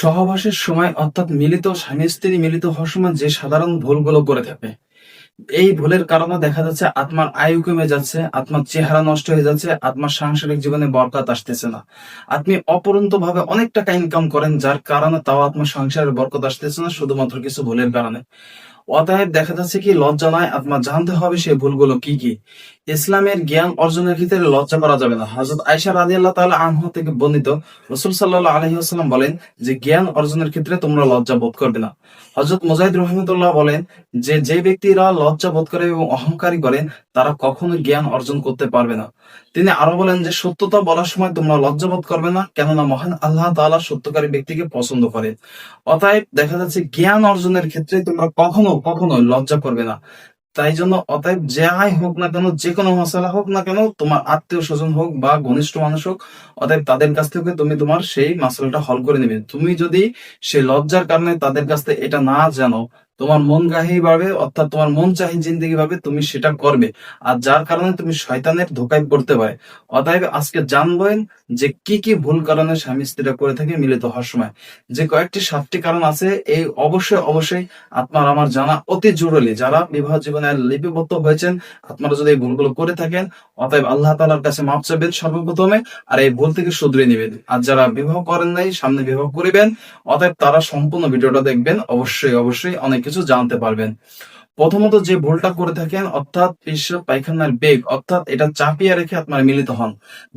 সহবাসের সময় অর্থাৎ মিলিত স্বামী স্ত্রী মিলিত হওয়ার সময় যে সাধারণ ভুলগুলো করে থাকে, এই ভুলের কারণে দেখা যাচ্ছে আত্মার আয়ু কমে যাচ্ছে, আত্মার চেহারা নষ্ট হয়ে যাচ্ছে, আত্মার সাংসারিক জীবনে বরকত আসতেছে না। আপনি অপরন্ত ভাবে অনেক টাকা ইনকাম করেন, যার কারণে তাও আত্মার সংসারের বরকত আসতেছে না, শুধুমাত্র কিছু ভুলের কারণে। অতএব দেখা যাচ্ছে কি লজ্জা নয় আপনার জানতে হবে সেই ভুলগুলো কি কি। ইসলামের জ্ঞান অর্জনের ক্ষেত্রে লজ্জা করা যাবে না। হজরত আয়সা রাজি আল্লাহ তাআলা আনহা থেকে বর্ণিত রসুল সাল্লাহ আলহিহাস্লাম বলেন যে, জ্ঞান অর্জনের ক্ষেত্রে তোমরা লজ্জা বোধ করবে না। হজরত মুজাহিদ রহমতুল্লাহ বলেন যে যে ব্যক্তিরা লজ্জা বোধ করে এবং অহংকারী করেন তারা কখনো জ্ঞান অর্জন করতে পারবে না। তিনি আরও বলেন যে, সত্যতা বলার সময় তোমরা লজ্জা বোধ করবে না, কেননা মহান আল্লাহ তাআলা সত্যকারী ব্যক্তিকে পছন্দ করে। অতএব দেখা যাচ্ছে জ্ঞান অর্জনের ক্ষেত্রে তোমরা কখনো কখনো লজ্জা করবে না। তাই জন্য অতএব যাই হোক না কেন, যে কোনো মশলা হোক না কেন, তোমার আত্মীয় স্বজন হোক বা ঘনিষ্ঠ মানুষ হোক, অতএব তাদের কাছ থেকে তুমি তোমার সেই মশলাটা হল করে নেবে। তুমি যদি সেই লজ্জার কারণে তাদের কাছ থেকে এটা না জানো তোমার মন গাহি ভাবে অর্থাৎ তোমার মন চাহি জিন্দিগি ভাবে তুমি সেটা করবে। আর যার কারণে তুমি শয়তানের ধোকায় পড়তে পারে। অতএব আজকে জানবেন যে কি কি ভুল কারণে স্বামী স্ত্রীরা করে থাকে মিলিত হওয়ার সময়। যে কয়েকটি, সাতটি কারণ আছে, এই অবশ্যই অবশ্যই আপনার আমার জানা অতি জরুরি। যারা বিবাহ জীবনে লিপিবদ্ধ হয়েছেন, আপনারা যদি এই ভুলগুলো করে থাকেন, অতএব আল্লাহ তালার কাছে মাপ চাবেন সর্বপ্রথমে, আর এই ভুল থেকে শুধরে নেবেন। আর যারা বিবাহ করেন নাই, সামনে বিবাহ করিবেন, অতএব তারা সম্পূর্ণ ভিডিওটা দেখবেন। অবশ্যই অবশ্যই অনেক কিছু জানতে পারবেন। প্রথমত যে ভুলটা করে থাকেন, অর্থাৎ বিশ্ব পায়খানার বেগ, অর্থাৎ এটা চাপিয়ে রেখে আপনার মিলিত হন।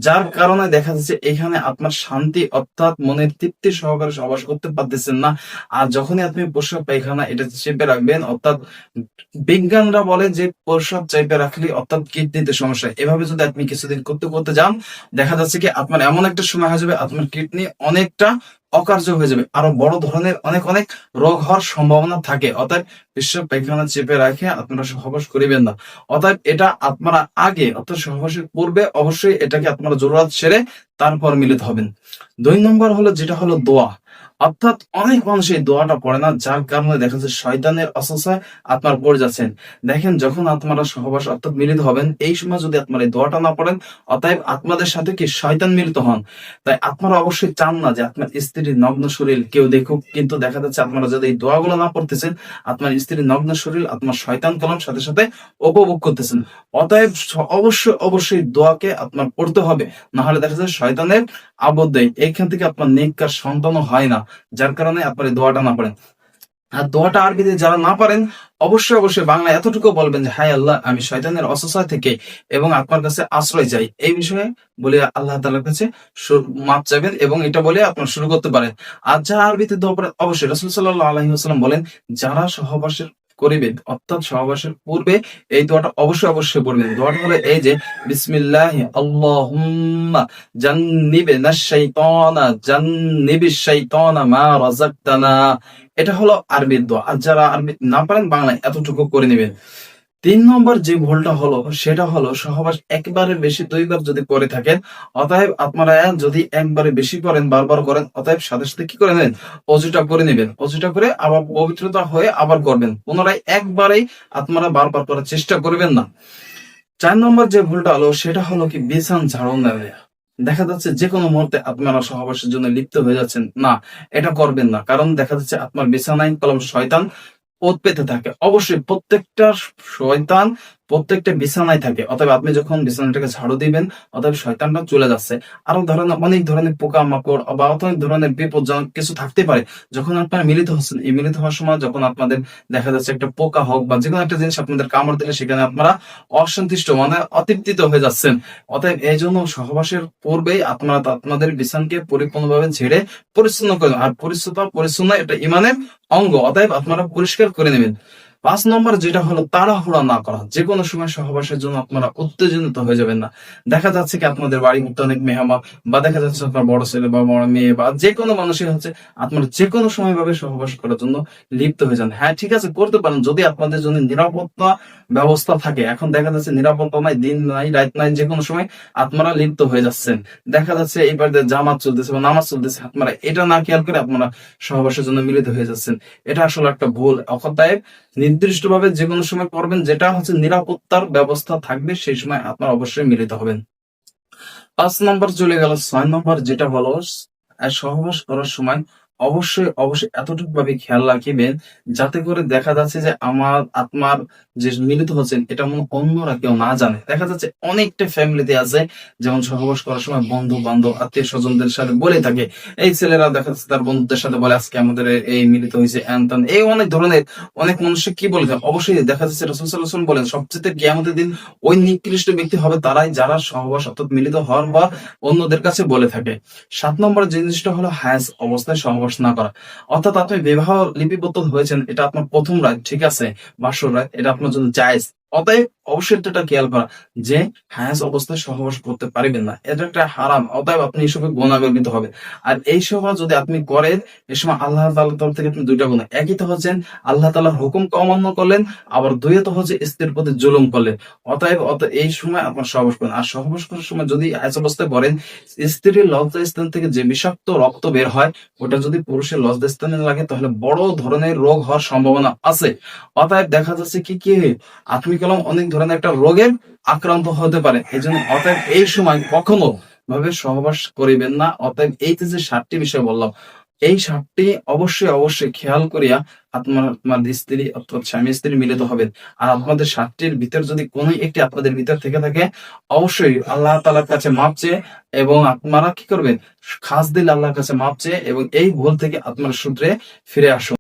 যার কারণে দেখা যাচ্ছে এখানে আপনার শান্তি, অর্থাৎ মনের তৃপ্তি সহকারে সবাস করতে পারতেছেন না। আর যখনই আপনি প্রস্রাব পায়খানা এটা চেপে রাখবেন, অর্থাৎ বিজ্ঞানরা বলে যে প্রস্রাব চেপে রাখলে, অর্থাৎ কিডনিতে সমস্যা এভাবে যদি আপনি কিছুদিন করতে করতে যান, দেখা যাচ্ছে কি আপনার এমন একটা সময় হয়ে যাবে আপনার কিডনি অনেকটা অকার্য হয়ে যাবে। আরও বড় ধরনের অনেক অনেক রোগ হওয়ার সম্ভাবনা থাকে। অতএব বিশ্ব পায়খানা চেপে রাখে, আপনারা সহবাস করিবেন না। অতএব এটা আপনারা আগে, অর্থাৎ সহবাসের পূর্বে অবশ্যই এটাকে আপনারা জরুরাত সেরে তারপর মিলিত হবেন। দুই নম্বর হলো, যেটা হলো দোয়া। অর্থাৎ অনেক মানুষ এই দোয়াটা পড়ে না, যার কারণে দেখা যাচ্ছে শয়তানের অসস্যায় আপনার পড়ে যাচ্ছেন। দেখেন, যখন আপনারা সহবাস অর্থাৎ মিলিত হবেন, এই সময় যদি আপনারা এই দোয়াটা না পড়েন, অতএব আপনাদের সাথে কি শয়তান মিলিত হন? তাই আপনারা অবশ্যই চান না যে আপনার স্ত্রীর নগ্ন শরীর কেউ দেখুক, কিন্তু দেখা যাচ্ছে আপনারা যদি এই দোয়াগুলো না পড়তেছেন, আপনার স্ত্রীর নগ্ন শরীর, আপনার শয়তান কলম সাথে সাথে উপভোগ করতেছেন। অতএব অবশ্যই অবশ্যই দোয়াকে আপনার পড়তে হবে, নাহলে দেখা যাচ্ছে শয়তানের আবদ্ধ। এইখান থেকে আপনার নেককার সন্তানও হয় না। যার কারণে আপনার দোয়াটা না পড়েন। আর দোয়াটা আরবিতে যারা না পারেন, অবশ্যই অবশ্যই বাংলা এতটুকু বলবেন যে হাই আল্লাহ, আমি শয়তানের অসসায় থেকে এবং আপনার কাছে আশ্রয় যাই এই বিষয়ে বলে আল্লাহ তালার কাছে মাপ চাইবেন এবং এটা বলে আপনার শুরু করতে পারেন। আর যারা আরবিতে দোয়া পড়েন, অবশ্যই রসুল সাল্লাহ আলহিম বলেন, যারা সহবাসের করিবেন। অর্থাৎ সমাবেশের পূর্বে এই দোয়াটা অবশ্যই অবশ্যই পড়বেন দোয়াটা হলো এই যে, বিসমিল্লাহ আল্লাহুম্মা জান্নিবনা শাইতানা, জান্নিবি শাইতানা মা রাযাকতানা। এটা হলো আরবির দোয়া। আর যারা আরবি না পারেন বাংলায় এতটুকু করে নেবেন। তিন নম্বর যে ভুলটা হলো, সেটা হলো সহবাস একবারে বেশি দুইবার যদি করে থাকেন, অতএব আপনারা যদি একবারে বেশি করেন, বারবার করেন, অতএব সাথে সাথে কি করে নেবেন? অজুটা করে নেবেন। অজুটা করে আবার পবিত্রতা হয়ে আবার করবেন। পুনরায় একবারেই আপনারা বারবার করার চেষ্টা করবেন না। চার নম্বর যে ভুলটা হলো, সেটা হলো কি বিছান ঝাড়ু না দেখা যাচ্ছে যে কোনো মুহূর্তে আপনারা সহবাসের জন্য লিপ্ত হয়ে যাচ্ছেন। না, এটা করবেন না। কারণ দেখা যাচ্ছে আপনার বিছানায় কলম শয়তান ওত পেতে থাকে। অবশ্যই প্রত্যেকটা শয়তান প্রত্যেকটা বিছানায় থাকে। অতএব আপনি যখন বিছানাটাকে ঝাড়ু দিবেন, অতএব শয়তানটা চলে যাচ্ছে। আরও ধরনের অনেক ধরনের পোকা মাকড় বা অনেক ধরনের বিপজ্জনক কিছু থাকতে পারে। যখন আপনারা মিলিত হচ্ছেন, এই মিলিত হওয়ার সময় যখন আপনাদের দেখা যাচ্ছে একটা পোকা হোক বা যে কোনো একটা জিনিস আপনাদের কামড় দিলে, সেখানে আপনারা অসন্তুষ্ট মানে অতৃপ্তিত হয়ে যাচ্ছেন। অতএব এই জন্য সহবাসের পূর্বেই আপনারা আপনাদের বিছানকে পরিপূর্ণভাবে ঝেড়ে পরিচ্ছন্ন করেন আর পরিচ্ছন্নতা পরিচ্ছন্ন এটা ইমানের অঙ্গ। অতএব আপনারা পরিষ্কার করে নেবেন। পাঁচ নম্বর যেটা হলো, তাড়াহুড়া না করা। যে কোনো সময় সহবাসের জন্য আপনারা উত্তেজনিত হয়ে যাবেন না। দেখা যাচ্ছে কি আপনাদের বাড়ি মধ্যে অনেক মেহমান, বা দেখা যাচ্ছে আপনার বড় ছেলে বা বড় মেয়ে, বা যে কোনো মানুষই হচ্ছে, আপনারা যে কোনো সময় ভাবে সহবাস করার জন্য লিপ্ত হয়ে যান। হ্যাঁ ঠিক আছে, করতে পারেন। যদি আপনাদের জন্য নিরাপত্তা ব্যবস্থা থাকে, এখন দেখা যাচ্ছে নিরাপত্তা নাই, দিন নাই, রাত নাই যে কোনো সময় আপনারা লিপ্ত হয়ে যাচ্ছেন। দেখা যাচ্ছে বাড়িতে জামাত চলতেছে বা নামাজ চলতেছে, আপনারা এটা না খেয়াল করে আপনারা সহবাসের জন্য মিলিত হয়ে যাচ্ছেন। এটা আসলে একটা ভুল অকতায় নির্দিষ্ট ভাবে যে কোনো সময় করবেন, যেটা হচ্ছে নিরাপত্তার ব্যবস্থা থাকবে, সেই সময় আপনার অবশ্যই মিলিত হবেন। পাঁচ নম্বর চলে গেল ছয় নম্বর, যেটা হলো সহবাস করার সময় অবশ্যই অবশ্যই এতটুকু ভাবে খেয়াল রাখিবেন যাতে করে দেখা যাচ্ছে যে আমার আত্মার যে মিলিত হচ্ছেন, এটা মনে অন্যরা কেউ না জানে। দেখা যাচ্ছে অনেকটা ফ্যামিলিতে আছে, যেমন সহবাস করার সময় বন্ধু বান্ধব আত্মীয় স্বজনদের সাথে বলে থাকে। এই ছেলেরা দেখা যাচ্ছে তার বন্ধুদের সাথে বলে, আজকে আমাদের এই মিলিত হয়েছে এনতন এই অনেক ধরনের, অনেক মানুষ কি বলে অবশ্যই দেখা যাচ্ছে রসুল বলেন, সবচেয়ে কেয়ামতের দিন ওই নিকৃষ্ট ব্যক্তি হবে তারাই যারা সহবাস অর্থাৎ মিলিত হওয়ার বা অন্যদের কাছে বলে থাকে। সাত নম্বর জিনিসটা হলো হ্যাজ অবস্থায় সহবাস না করা। অর্থাৎ আপনি বিবাহ লিপিবদ্ধ হয়েছেন, এটা আপনার প্রথম রায়, ঠিক আছে? বাসর রায়, এটা আপনার জন্য জায়েজ। অতএব অবশ্যই এটা খেয়াল করা যে হায়াস অবস্থায় সহবাস করতে পারবেন না। এটা একটা হারাম। অতএব আপনি এইসবে হবে আর এই সব যদি আপনি করেন এই সময় আল্লাহ তরফ থেকে আপনি দুইটা একই তো হচ্ছেন, আল্লাহ হুকুম অমান্য করলেন, আবার দুইয়ে তো হচ্ছে স্ত্রীর প্রতি জুলুম করলেন। অতএব অত এই সময় আপনার সহবাস করেন। আর সহবাস করার সময় যদি হায়াস অবস্থায় পড়েন, স্ত্রীর লজ্জা স্থান থেকে যে বিষাক্ত রক্ত বের হয়, ওটা যদি পুরুষের লজ্জা স্থানে লাগে, তাহলে বড় ধরনের রোগ হওয়ার সম্ভাবনা আছে। অতএব দেখা যাচ্ছে কি কি? আপনি কলম অনেক ধরনের একটা রোগের আক্রান্ত হতে পারে। এই জন্য অতএব এই সময় কখনো ভাবে সহবাস করিবেন না। অতএব এই যে সাতটি বিষয় বললাম, এই সাতটি অবশ্যই অবশ্যই খেয়াল করিয়া আপনার আপনার স্ত্রী অর্থাৎ স্বামী স্ত্রী মিলিত হবেন। আর আপনাদের সাতটির ভিতর যদি কোনো একটি আপনাদের ভিতর থেকে থাকে, অবশ্যই আল্লাহ তালার কাছে মাপছে এবং আপনারা কি করবেন? খাস দিল আল্লাহর কাছে মাপছে এবং এই ভুল থেকে আপনার সূত্রে ফিরে আসুন।